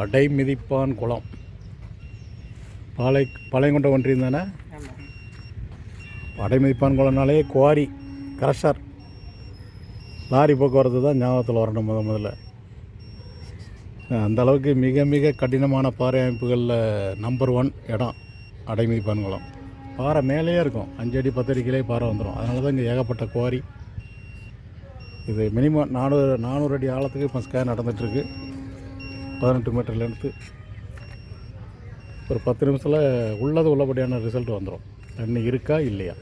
அடை மிதிப்பான் குளம். பாலை பாளையங்கொண்ட ஒன்றியம் தானே அடை மிதிப்பான் குளம்னாலே குவாரி கிரஷர் லாரி போக்குவரத்து தான் ஞாபகத்தில் வரணும் முத முதல்ல. அந்த அளவுக்கு மிக மிக கடினமான பாறை அமைப்புகளில் நம்பர் ஒன் இடம் அடை மிதிப்பான் குளம். பாறை மேலேயே இருக்கும். அஞ்சு அடி பத்தடி அடி பாறை வந்துடும் அதனால தான் இங்கே ஏகப்பட்ட குவாரி. இது மினிமம் நானூறு நானூறு அடி ஆழத்துக்கு இப்போ ஸ்கேன் நடந்துகிட்ருக்கு பதினெட்டு மீட்டர் லென்த்து ஒரு பத்து நிமிஷத்தில் உள்ளது உள்ளபடியான ரிசல்ட் வந்துடும் தண்ணி இருக்கா இல்லையா?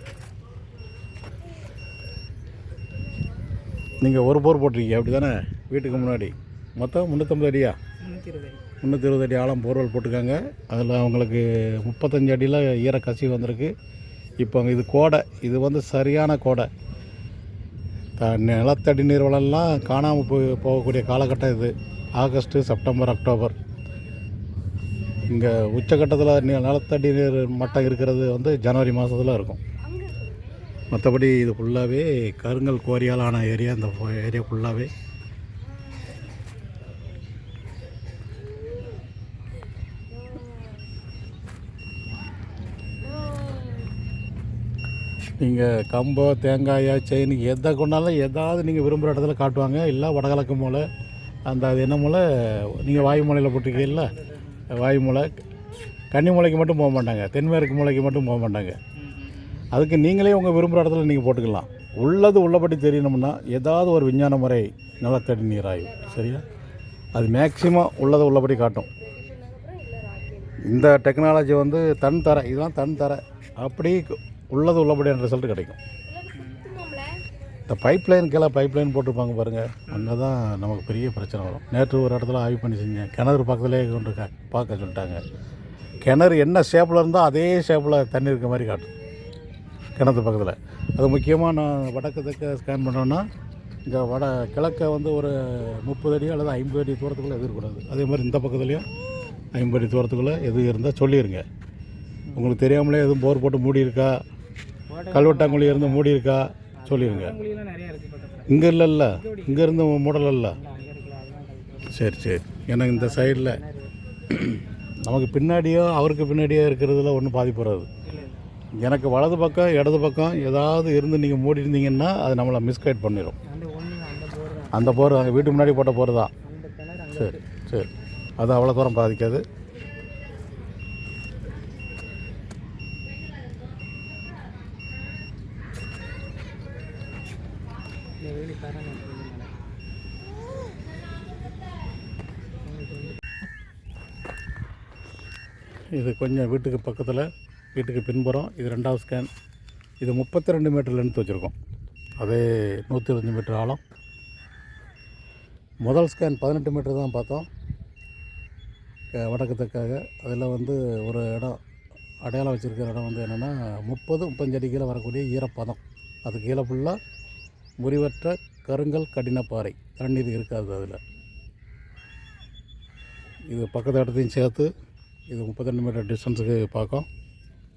நீங்கள் ஒரு போர் போட்டிருக்கீங்க அப்படி தானே வீட்டுக்கு முன்னாடி. மொத்தம் முந்நூற்றம்பது அடியா? முந்நூற்றி இருபது அடி. ஆழம் போர்வெல் போட்டிருக்காங்க. அதில் அவங்களுக்கு முப்பத்தஞ்சு அடியில் ஈர கசிவு வந்திருக்கு. இப்போ இது கோடை. இது வந்து சரியான கோடை. த நிலத்தடி நீர் வளம்லாம் காணாமல் போய் போகக்கூடிய காலகட்டம் இது. August September October. இங்கே உச்சக்கட்டத்தில் நி- நிலத்தடி நீர் மட்டம் இருக்கிறது வந்து ஜனவரி மாதத்தில் இருக்கும். மற்றபடி இது ஃபுல்லாகவே கருங்கல் கோரியால் ஆன ஏரியா இந்த ஏரியா ஃபுல்லாகவே நீங்கள் கம்போ தேங்காயா செயின் எதை கொண்டாலும் எதாவது நீங்கள் விரும்புகிற இடத்துல காட்டுவாங்க. இல்லை வடகிழக்கு மூலை அந்த அது என்ன மூலை நீங்கள் வாயு மூலையில் போட்டிருக்கீங்கல்ல? வாயு மூளை கன்னி மூலைக்கு மட்டும் போக மாட்டாங்க. தென்மேற்கு மூலைக்கு மட்டும் போக மாட்டாங்க. அதுக்கு நீங்களே உங்கள் விரும்புகிற இடத்துல நீங்கள் போட்டுக்கலாம். உள்ளது உள்ளபடி தெரியணும்னா ஏதாவது ஒரு விஞ்ஞான முறை நிலத்தடி தடி ஆய்வு சரியா? அது மேக்சிமம் உள்ளதை உள்ளபடி காட்டும். இந்த டெக்னாலஜி வந்து தன் தர இதெல்லாம் தன் தர. அப்படி உள்ளது உள்ளபடியான ரிசல்ட் கிடைக்கும். இந்த பைப் லைன் கீழே பைப் லைன் போட்டிருப்பாங்க பாருங்கள் அங்கே தான் நமக்கு பெரிய பிரச்சனை வரும். நேற்று ஒரு இடத்துல ஆய்வு பண்ணி செஞ்சேன். கிணறு பக்கத்துலேயே கொண்டு பார்க்க சொல்லிட்டாங்க. கிணறு என்ன ஷேப்பில் இருந்தோ அதே ஷேப்பில் தண்ணி இருக்க மாதிரி காட்டும். கிணத்து பக்கத்தில். அது முக்கியமாக நான் வடக்கு தெற்க ஸ்கேன் பண்ணோன்னா இங்கே வட கிழக்க வந்து ஒரு முப்பது அடி அல்லது ஐம்பது அடி தூரத்துக்குள்ளே எதிர்க்கூடாது அதே மாதிரி இந்த பக்கத்துலேயும் ஐம்பது அடி தூரத்துக்குள்ளே எது இருந்தால் சொல்லிடுங்க உங்களுக்கு தெரியாமலே எதுவும் போர் போட்டு மூடி இருக்கா கல்வெட்டாங்குழி இருந்து மூடி இருக்கா சொல்லிடுங்க இங்கே இல்லைல்ல. இங்கே இருந்து மூடல இல்லை. கழிச்சு சரி சரி. எனக்கு இந்த சைடில் நமக்கு பின்னாடியோ அவருக்கு பின்னாடியோ இருக்கிறதுல ஒன்றும் பாதிப்பு வராது எனக்கு வலது பக்கம் இடது பக்கம் ஏதாவது இருந்து நீங்கள் மூடி இருந்தீங்கன்னா அது நம்மளை மிஸ்கைட் பண்ணிடும் அந்த போர் அங்கே வீட்டு முன்னாடி போட்ட போர் தான். சரி சரி. அது அவ்வளோ தூரம் பாதிக்காது இந்த வேலி தரம் இது கொஞ்சம் வீட்டுக்கு பக்கத்தில் வீட்டுக்கு பின்புறம் இது ரெண்டாவது ஸ்கேன் இது முப்பத்தி ரெண்டு மீட்டர் லென்த் வச்சுருக்கோம். அதே நூற்றி அஞ்சு மீட்டர் ஆழம். முதல் ஸ்கேன் பதினெட்டு மீட்டர் தான் பார்த்தோம். அஹ் வடக்கு தெற்காக அதில் வந்து ஒரு இடம் அடையாளம் வச்சுருக்கிற இடம் வந்து என்னென்னா முப்பது முப்பஞ்சடி அடி கீழே வரக்கூடிய ஈரப்பதம். அது கீழே ஃபுல்லாக முறிவற்ற கருங்கல் கடினப்பாறை. தண்ணீர் இருக்காது அதில். இது பக்கத்து இடத்தையும் சேர்த்து இது முப்பத்தெண்டு மீட்டர் டிஸ்டன்ஸுக்கு பார்க்கும்.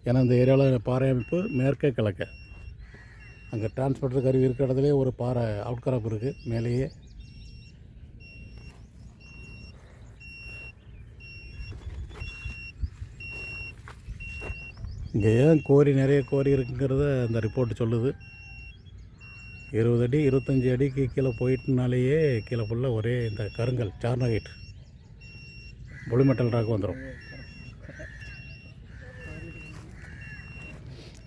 ஏன்னா இந்த ஏரியாவில் பாறை அமைப்பு மேற்கே கிழக்க. அங்கே டிரான்ஸ்போர்ட் கருவி இருக்கிற இடத்துலேயே ஒரு பாறை அவுட் கிராப் இருக்குது மேலேயே. இங்கே ஏன் கோரி நிறைய கோரி இருக்குங்கிறத அந்த ரிப்போர்ட் சொல்லுது. இருபது அடி இருபத்தஞ்சி அடிக்கு கீழே போயிட்டுனாலேயே கீழே ஃபுல்லாக ஒரே இந்த கருங்கல் சார்னகைட் புளிமெட்டல் ராக் வந்துடும்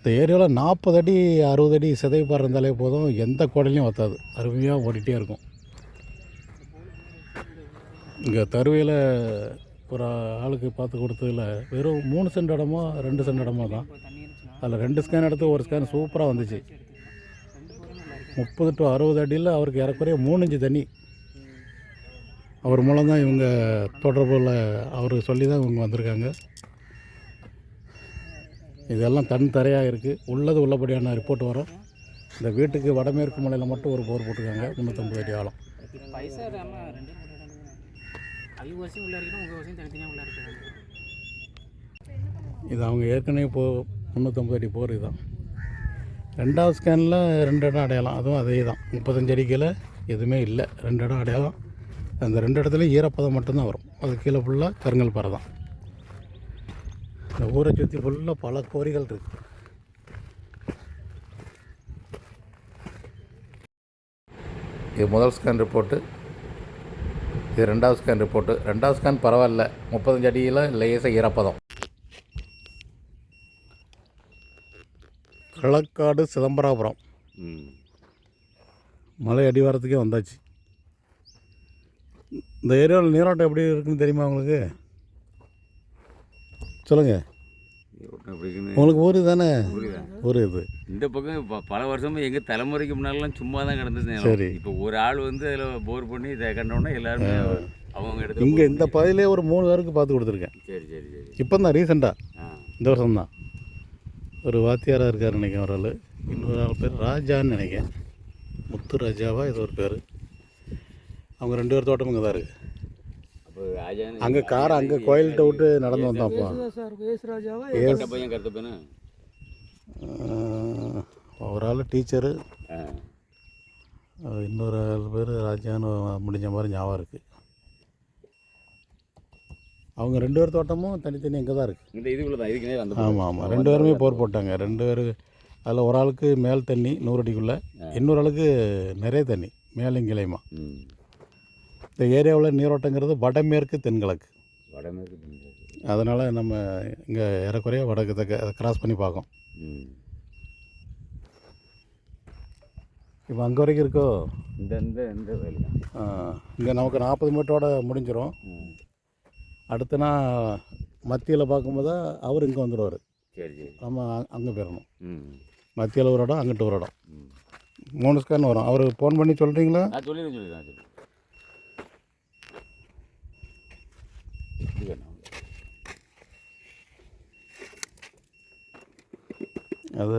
இந்த ஏரியாவில் நாற்பது அடி அறுபது அடி சிதைப்பாறை இருந்தாலே போதும். எந்த கோடலையும் வத்தாது. அருமையாக ஓடிட்டே இருக்கும். இங்கே தருவையில் ஒரு ஆளுக்கு பார்த்து கொடுத்ததில் வெறும் மூணு சென்ட் இடமோ ரெண்டு சென்ட் இடமோ தான். அதில் ரெண்டு ஸ்கேன் எடுத்து ஒரு ஸ்கேன் சூப்பராக வந்துச்சு. முப்பது டு அறுபது அடியில் அவருக்கு இறக்குறைய மூணு இஞ்சு தண்ணி. அவர் மூலம் தான் இவங்க தொடர்பில் அவருக்கு சொல்லி தான் இவங்க வந்திருக்காங்க. இதெல்லாம் தன் தரையாக இருக்குது உள்ளது உள்ளபடியான ரிப்போர்ட் வரும். இந்த வீட்டுக்கு வடமேற்கு மலையில் மட்டும் ஒரு போர் போட்டிருக்காங்க. முந்நூற்றம்பது அடி ஆழம். இது அவங்க ஏற்கனவே போ முந்நூற்றம்பது அடி போர் இதுதான். ரெண்டாவது ஸ்கேனில் ரெண்டு இடம் அடையாளம். அதுவும் அதே தான். முப்பத்தஞ்சு அடிக்கையில் எதுவுமே இல்லை. ரெண்டு இடம் அடையாளம். அந்த ரெண்டு இடத்துலையும் ஈரப்பதம் மட்டும்தான் வரும். அது கீழே ஃபுல்லாக கருங்கல் பாறை தான் இந்த ஊரை சுற்றி ஃபுல்லாக பல கோரிகள் இருக்குது இது முதல் ஸ்கேன் ரிப்போர்ட்டு இது ரெண்டாவது ஸ்கேன் ரிப்போர்ட்டு ரெண்டாவது ஸ்கேன் பரவாயில்ல. முப்பத்தஞ்சு அடியில் லேசாக ஈரப்பதம். களக்காடு சிதம்பராபுரம். ம். மலை அடிவாரத்துக்கே வந்தாச்சு. இந்த ஏரியாவில் நீரோட்டம் எப்படி இருக்குன்னு தெரியுமா உங்களுக்கு? சொல்லுங்கள் உங்களுக்கு ஊர் தானே? ஊர் இது. இந்த பக்கம் பல வருஷமா எங்கள் தலைமுறைக்கு முன்னாடிலாம் சும்மா தான் கிடந்தது நிலம். சரி. இப்போ ஒரு ஆள் வந்து அதில் போர் பண்ணி இதை கண்டோன்னா எல்லாருமே அவங்க இடத்துல இங்கே இந்த பகுதியிலே ஒரு மூணு பேருக்கு பார்த்து கொடுத்துருக்கேன். சரி சரி சரி இப்போ தான் ரீசெண்டாக இந்த வருஷம் தான் ஒரு வாத்தியாராக இருக்கார் நினைக்கிறேன் ஒரு ஆள். இன்னொரு ஆள் பேர் ராஜான்னு நினைக்கிறேன். முத்து ராஜாவா இது ஒரு பேர். அவங்க ரெண்டு பேர் தோட்டமும் இங்கே தான் இருக்குது அங்கே காரை அங்கே கோயில்கிட்ட விட்டு நடந்து கட்ட பையன் கருத்த பையனா ஒரு ஆள் டீச்சரு. இன்னொரு ஆள் பேர் ராஜான்னு முடிஞ்ச மாதிரி ஞாபகம் இருக்குது அவங்க ரெண்டு பேர் தோட்டமும் தனித்தனி இங்கே தான் இருக்குது இந்த இதுக்குள்ள தான் இதுக்கு நேரம் அந்த ஆமாம் ஆமாம் ரெண்டு பேருமே போர் போட்டாங்க. ரெண்டு பேர் அதில் ஒரு ஆளுக்கு மேல் தண்ணி நூறு அடிக்குள்ளே. இன்னொரு ஆளுக்கு நிறைய தண்ணி மேலும் கிளையுமா. இந்த ஏரியாவில் நீரோட்டங்கிறது வடமேற்கு தென்கிழக்கு. வடமேற்கு தென்கிழக்கு. அதனால் நம்ம இங்கே ஏறக்குறைய வடக்கு அதை கிராஸ் பண்ணி பார்க்கோம் இப்போ அங்கே வரைக்கும் இருக்கோ? இந்த இந்த இந்த இங்கே நமக்கு நாற்பது மீட்டரோட முடிஞ்சிடும் அடுத்துனா மத்தியில் பார்க்கும்போது அவர் இங்கே வந்துடுவார் சரி சரி. நம்ம அங்கே போயிடணும். மத்தியில் ஒரு இடம் அங்கிட்டு ஒரு இடம். மூணு ஸ்கேன் வரும். அவர் ஃபோன் பண்ணி சொல்கிறீங்களா சொல்லிடுறேன் சொல்லிடுறேன் சொல்லி இது வேணாம் அது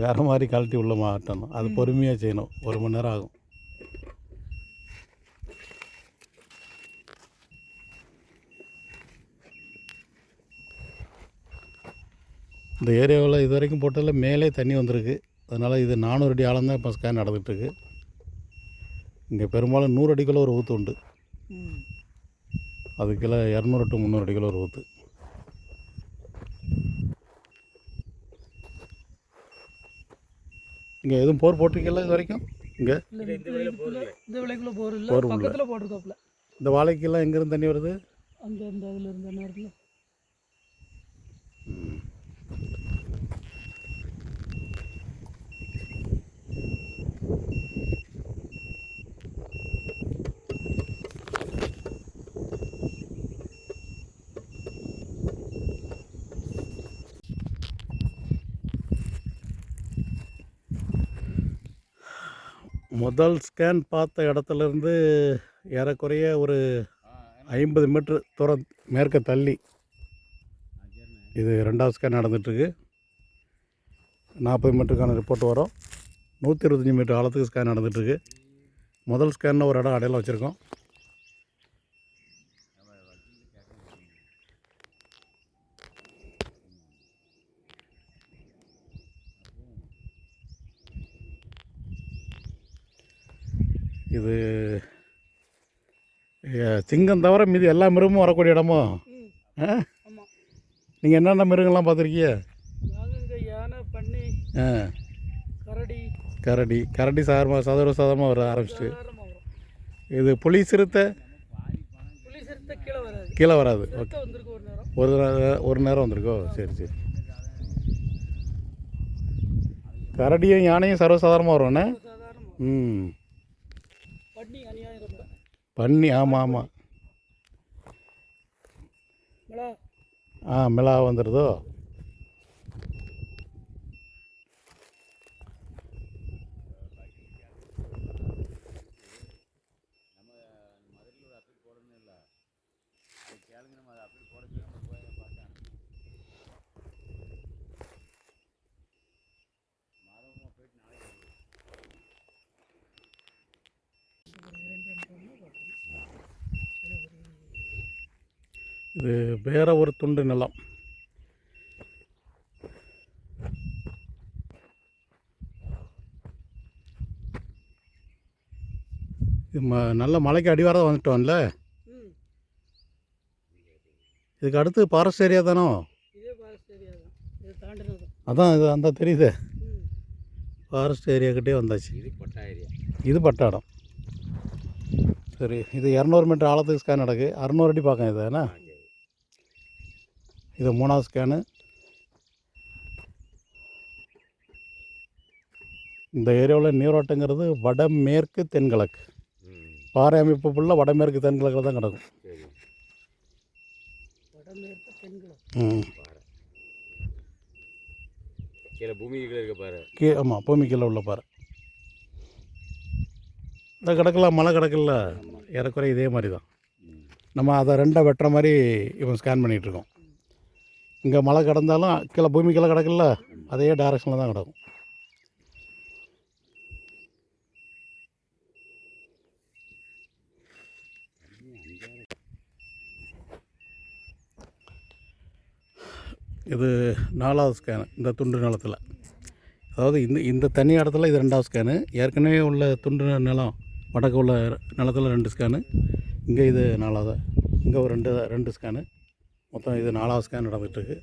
வேறு மாதிரி கழட்டி உள்ள மாட்டணும். அது பொறுமையாக செய்யணும். ஒரு மணி நேரம் ஆகும். இந்த ஏரியாவில் இது வரைக்கும் போட்டதில் மேலே தண்ணி வந்திருக்கு. அதனால் இது நானூறு அடி ஆழம் தான் இப்போ ஸ்கேன் நடந்துகிட்ருக்கு இங்கே பெரும்பாலும் நூறு அடிக்குள்ள ஒரு ஊற்று உண்டு. அதுக்குள்ள இரநூறு டு முந்நூறு அடிக்குள்ள ஒரு ஊற்று இங்கே எதுவும் போர் போட்டிருக்கீங்களா இது வரைக்கும்? இங்கே? இந்த விலைக்குள்ள போர் இல்லை. போர். பக்கத்தில் இந்த வாழைக்கெல்லாம் எங்கேருந்து தண்ணி வருது? அந்த அந்த அதில் இருந்த நேரத்தில் முதல் ஸ்கேன் பார்த்த இடத்துலேருந்து ஏறக்குறைய ஒரு ஐம்பது மீட்ரு தூரம் மேற்க தள்ளி. இது ரெண்டாவது ஸ்கேன் நடந்துகிட்ருக்கு நாற்பது மீட்டருக்கான ரிப்போர்ட் வரும். நூற்றி இருபத்தஞ்சி மீட்டர் ஆழத்துக்கு ஸ்கேன் நடந்துகிட்ருக்கு முதல் ஸ்கேனில் ஒரு இடம் அடையாளம் வச்சுருக்கோம் இது ஏ, சிங்கம் தவிர மீதி எல்லா மிருகமும் வரக்கூடிய இடமோ? ஆ ஆமாம் நீங்கள் என்னென்ன மிருகங்கள்லாம் பார்த்துருக்கீங்க? ஆ. கரடி. கரடி. சாதாரண சாதாரணமாக வர ஆரம்பிச்சிட்டு. இது புலி சிறுத்தை? கீழே வராது. கீழே வராது. ஓகே ஒரு நேரம். ஒரு நேரம் வந்திருக்கோ? சரி சரி. கரடியும் யானையும் சர்வசாதாரணமாக வரும்ண்ணே ம். பன்னி ஆமாம் ஆமாம் ஆ மிளா வந்துடுதோ இது வேற ஒரு துண்டு நிலம். இது ம நல்ல மலைக்கு அடிவாரம் வந்துட்டோம்ல? ம். இதுக்கு அடுத்து ஃபாரஸ்ட் ஏரியா தானோ? இதே ஃபாரஸ்ட் ஏரியா தான். இது தாண்டினது அதான் இது அந்த தெரியுது. ஃபாரஸ்ட் ஏரியாக்கிட்டே வந்தாச்சு. இது பட்டா ஏரியா. இது பட்டாடம் சரி இது இரநூறு மீட்டர் ஆழத்துக்கு ஸ்கேன் நடக்கு. அறநூறு அடி பார்க்க இது என்ன? இது மூணாவது ஸ்கேனு. இந்த ஏரியாவில் நீரோட்டங்கிறது வடமேற்கு தென்கிழக்கு. பாறை அமைப்பு ஃபுல்லாக வடமேற்கு தென்கிழக்கில் தான் கிடக்கும். கீழே பூமிக்கு கீழே இருக்க பாரு கீ ஆமாம் பூமி கீழே உள்ள பாறை. இந்த கிடக்கல மலை கிடக்கல ஏறக்குறைய இதே மாதிரி தான். நம்ம அதை ரெண்டாக வெட்டுற மாதிரி இவன் ஸ்கேன் பண்ணிகிட்ருக்கோம் இங்கே மழை கிடந்தாலும் கீழே பூமி கீழே கிடக்குல்ல அதே டைரக்ஷனில் தான் கிடக்கும். இது நாலாவது ஸ்கேனு இந்த துண்டு நிலத்தில். அதாவது இந்த இந்த தனி இடத்துல இது ரெண்டாவது ஸ்கேனு ஏற்கனவே உள்ள துண்டு நிலம் வடக்கு உள்ள நிலத்தில் ரெண்டு ஸ்கேனு இங்கே இது நாலாவது இங்கே ஒரு ரெண்டு ரெண்டு ஸ்கேனு மொத்தம் இது நாலாவது ஸ்கேன் நடந்துகிட்ருக்கு.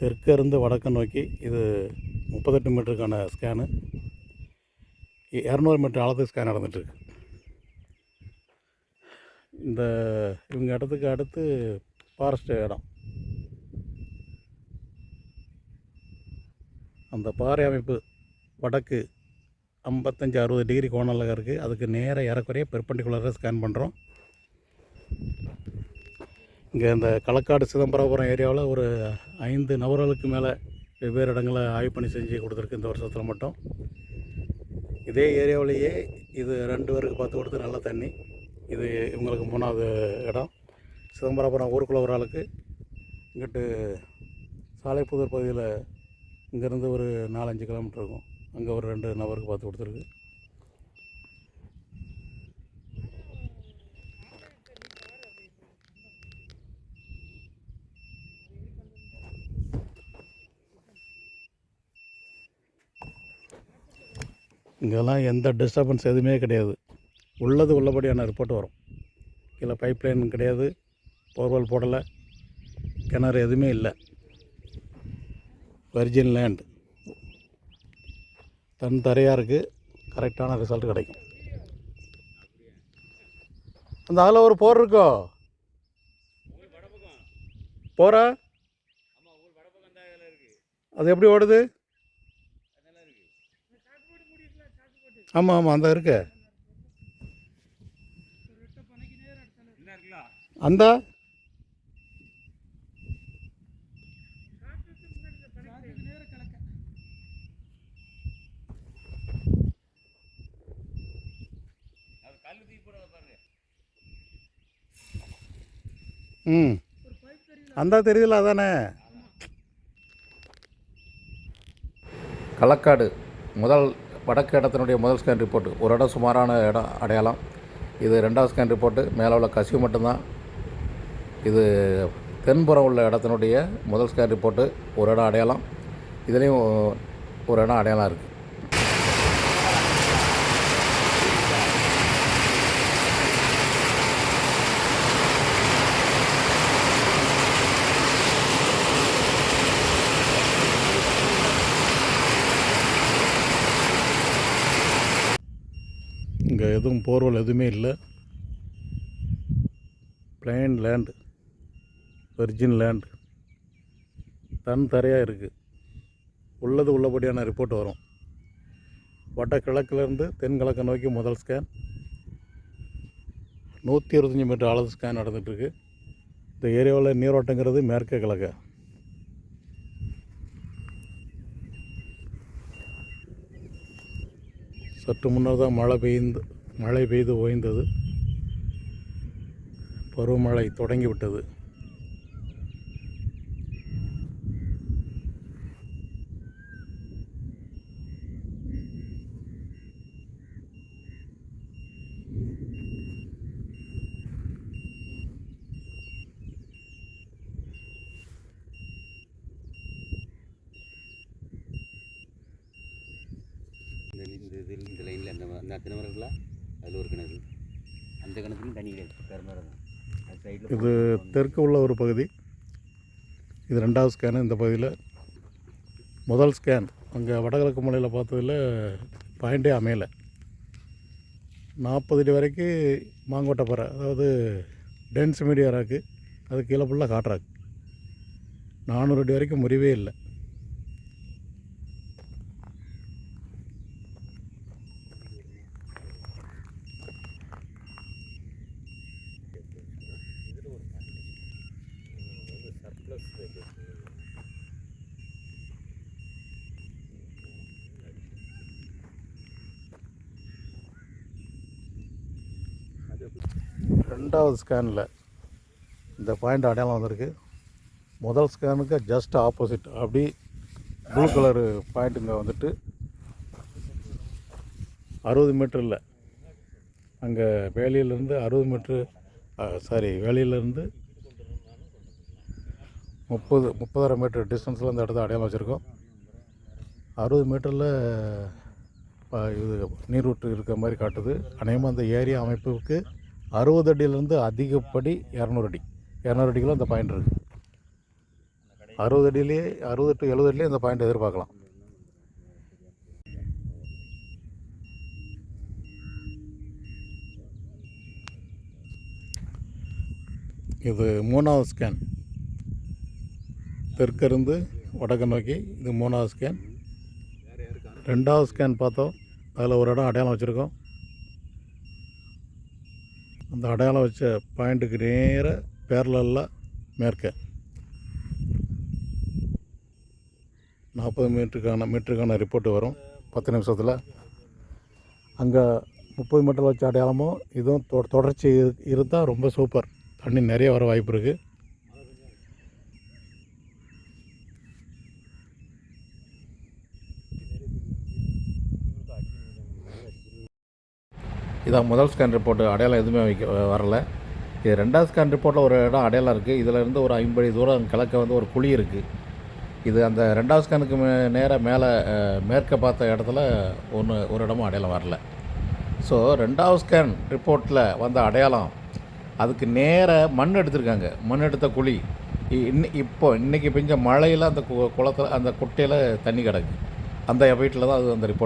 தெற்கிருந்து வடக்கு நோக்கி இது முப்பத்தெட்டு மீட்டருக்கான ஸ்கேனு இரநூறு மீட்டர் ஆழத்துக்கு ஸ்கேன் நடந்துகிட்ருக்கு. இந்த இவங்க இடத்துக்கு அடுத்து ஃபாரஸ்ட் இடம். அந்த பாறை அமைப்பு வடக்கு ஐம்பத்தஞ்சு அறுபது டிகிரி கோணலில் இருக்குது அதுக்கு நேராக ஏறக்குறைய பெர்பண்டிகுலராக ஸ்கேன் பண்ணுறோம் இங்கே இந்த களக்காடு சிதம்பரபுரம் ஏரியாவில் ஒரு ஐந்து நபர்களுக்கு மேலே வெவ்வேறு இடங்களை ஆய்வு பண்ணி செஞ்சு கொடுத்துருக்கு இந்த வருஷத்தில் மட்டும். இதே ஏரியாவிலேயே இது ரெண்டு பேருக்கு பார்த்து கொடுத்து நல்ல தண்ணி. இது இவங்களுக்கு மூணாவது இடம். சிதம்பரபுரம் ஊருக்குள்ள ஒரு ஆளுக்கு. இங்கிட்டு சாலைப்புதூர் பகுதியில் இங்கேருந்து ஒரு நாலஞ்சு கிலோமீட்டர் இருக்கும். அங்கே ஒரு ரெண்டு நபருக்கு பார்த்து கொடுத்துருக்கு. இங்கெல்லாம் எந்த டிஸ்டர்பன்ஸ் எதுவுமே கிடையாது. உள்ளது உள்ளபடியான ரிப்போர்ட் வரும். கீழே பைப் லைன் கிடையாது. போர்வெல் போடலை. கிணறு எதுவுமே இல்லை. வெர்ஜின் லேண்ட் தன் தரையாக இருக்குது கரெக்டான ரிசல்ட் கிடைக்கும். அந்த அதில் ஒரு போர் இருக்கோ? போரா? அது எப்படி ஓடுது? ஆமாம் ஆமாம் அந்த இருக்கு. அந்த? ம். அந்த தெரியல அதானே களக்காடு முதல் வடக்கு இடத்தினுடைய முதல் ஸ்கேன் ரிப்போர்ட்டு ஒரு இடம் சுமாரான இடம் அடையாளம். இது ரெண்டாவது ஸ்கேன் ரிப்போர்ட்டு மேலே உள்ள கசிவு மட்டும்தான். இது தென்புறம் உள்ள இடத்தினுடைய முதல் ஸ்கேன் ரிப்போர்ட்டு ஒரு இடம் அடையாளம். இதுலேயும் ஒரு இடம் அடையாளம் இருக்குது இங்கே எதுவும் போர்வல் எதுவுமே இல்லை. பிளைன் லேண்டு வெர்ஜின் லேண்ட் தன் தரையாக இருக்குது உள்ளது உள்ளபடியான ரிப்போர்ட் வரும். வடகிழக்குலேருந்து தென்கிழக்கை நோக்கி முதல் ஸ்கேன் நூற்றி இருபத்தஞ்சி மீட்டர் அளவு ஸ்கேன் நடந்துகிட்ருக்கு இந்த ஏரியாவில் நீரோட்டங்கிறது மேற்கே கிழக்க. சற்று முன்னர் தான் மழை பெய்ந்து மழை பெய்து ஓய்ந்தது. பருவமழை தொடங்கிவிட்டது. இந்த லைனில் அந்த அந்த அத்தனை மரங்களா அதில் ஒரு கிணறு. அந்த கிணத்துலையும் தண்ணி கிடையாது. பெருமரம் அது சைடில் இது தெற்கு உள்ள ஒரு பகுதி. இது ரெண்டாவது ஸ்கேனு இந்த பகுதியில் முதல் ஸ்கேன் அங்கே வடகிழக்கு மூலையில் பார்த்ததில் பாயிண்டே அமையலை. நாற்பது அடி வரைக்கும் மாங்கோட்டை பறை அதாவது டென்ஸ் மீடியா ராக்கு. அது கீழே ஃபுல்லாக காட்டுறாக்கு. நானூறு அடி வரைக்கும் முறிவே இல்லை. ரெண்டாவது ஸ்கேனில் இந்த பாயிண்ட் அடையாளம் வந்திருக்கு. முதல் ஸ்கேனுக்கு ஜஸ்ட் ஆப்போசிட் அப்படி ப்ளூ கலரு பாயிண்ட்டுங்க வந்துட்டு அறுபது மீட்டரில் அங்கே வேலியிலேருந்து அறுபது மீட்ரு சாரி வேலியிலேருந்து முப்பது முப்பதாயிரம் மீட்டர் டிஸ்டன்ஸில் இந்த இடத்த அடையாளம் வச்சுருக்கோம். அறுபது மீட்டரில் இது நீரூற்று இருக்கிற மாதிரி காட்டுது. அநேகமாக அந்த ஏரியா அமைப்புக்கு அறுபது அடியிலேருந்து அதிகப்படி இரநூறு அடி. இரநூறு அடிக்குள்ள அந்த பாயிண்ட் இருக்குது அறுபது அடியிலே அறுபது டு எழுபது அடியிலே இந்த பாயிண்ட் எதிர்பார்க்கலாம். இது மூணாவது ஸ்கேன் தெற்கிருந்து வடக்கு நோக்கி இது மூணாவது ஸ்கேன் ரெண்டாவது ஸ்கேன் பார்த்தோம். அதில் ஒரு இடம் அடையாளம் வச்சுருக்கோம். அந்த அடையாளம் வச்ச பாயிண்ட்டுக்கு நேர பேரலில் மேற்கே. நாற்பது மீட்டருக்கான மீட்டருக்கான ரிப்போர்ட்டு வரும். பத்து நிமிஷத்தில். அங்கே முப்பது மீட்டர் வச்ச அடையாளமும் இதுவும் தொ தொடர்ச்சி இருந்தால் ரொம்ப சூப்பர் தண்ணி நிறைய வர வாய்ப்பு இருக்குது இதான் முதல் ஸ்கேன் ரிப்போர்ட் அடையாளம் எதுவுமே வைக்க வரல. இது ரெண்டாவது ஸ்கேன் ரிப்போர்ட்டில் ஒரு இடம் அடையாளம் இருக்குது இதில் இருந்து ஒரு ஐம்பது தூரம் கிழக்க வந்து ஒரு குழி இருக்குது இது அந்த ரெண்டாவது ஸ்கேனுக்கு மே நேராக மேலே மேற்க பார்த்த இடத்துல ஒன்று ஒரு இடமும் அடையாளம் வரல. ஸோ ரெண்டாவது ஸ்கேன் ரிப்போர்ட்டில் வந்த அடையாளம் அதுக்கு நேராக மண் எடுத்திருக்காங்க. மண் எடுத்த குழி. இ- இன்னி இப்போ இன்றைக்கி பெஞ்ச மழையில் அந்த கு குளத்தில் அந்த குட்டையில் தண்ணி கிடக்கு. அந்த வீட்டில் தான் அது அந்த ரிப்போர்ட்